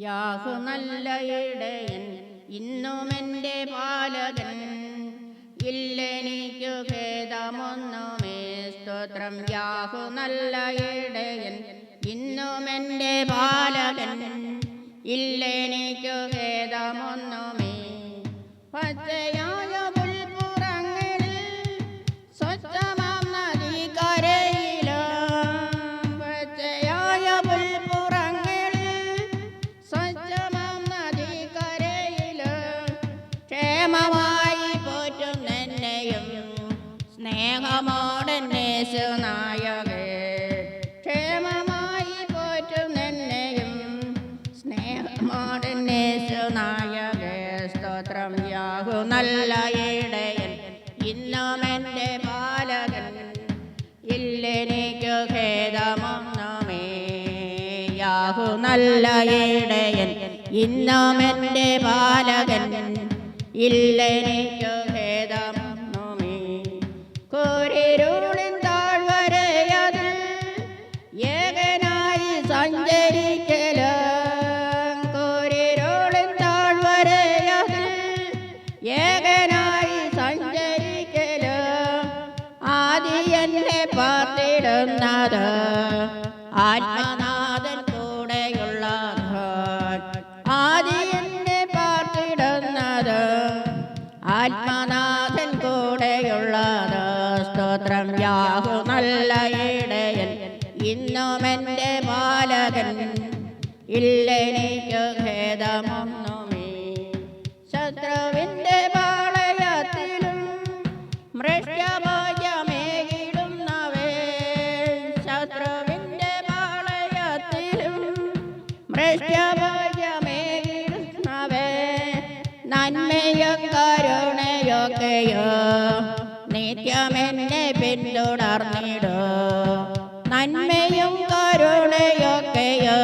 Yahoo നല്ല ഇടയൻ ഇന്നും എന്റെ പാലകൻ. ഇല്ലെനിക്കു ഭേദമൊന്നുമേ. സ്തോത്രം. യാഹു നല്ല ഇടയൻ ഇന്നും എന്റെ പാലകൻ. ഇല്ലെനിക്കു ഭേദമൊന്നുമേ. പച്ചയായ ക്ഷേമമായി പോറ്റും എന്നെയും. സ്നേഹമോടെന്നെ സുനായകേ ക്ഷേമമായി പോറ്റും എന്നെയും. സ്നേഹമോടെന്നെ സുനായകേ സ്തോത്രം യാഹു. നല്ല ഇടയൻ. ഇന്നും എന്റെ പാലകൻ. ഇല്ലെനിക്കു ഖേദമൊന്നുമേ. യാഹു. നല്ല ഇടയൻ. ഇന്നും എന്റെ പാലകൻ. ഇല്ലെനിക്കു ഖേദമൊന്നുമേ കോരിരുളിൻ താഴ്വരയതിൽ ഏകനായി സഞ്ചരിക്കൽ. കോരിരുളിൻ താഴ്വരയതിൽ ഏകനായി സഞ്ചരിക്കൽ. ആദി എന്നെ പാർത്തിടുന്നത് ആത്മനാഥൻ സ്തോത്രം യാഹു നല്ല ഇടയൻ. ഇന്നും എന്റെ ബാലകൻ. ഇല്ലെനിക്ക് ഭേദമൊന്നുമേ. ശത്രുവിന്റെ പാളയത്തിലും മൃഷ്യമേകിടുന്നവേ ശത്രുവിന്റെ പാളയത്തിലും മൃഷ്യമേകിടുന്നവേ നന്മയും കരുണയൊക്കെയോ നിത്യമെന്നെ പിന്തുടർന്നിടോ. നന്മയും കരുണയൊക്കെയോ.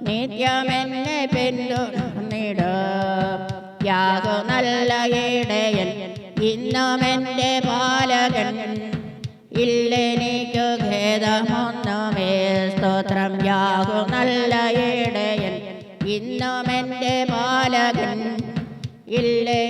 നിത്യമെന്നെ പിന്തുടർന്നിടോ. യാതു നല്ല ഇടയൻ ഇന്നും പാലകൻ. ഇല്ലെനിക്കു ഖേദമൊന്നുമേ. സ്തോത്രം. യാതു നല്ല ഇടയൻ ഇന്നും പാലകൻ. ഇല്ലെനിക്കു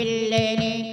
ഇന്നും എന്റെ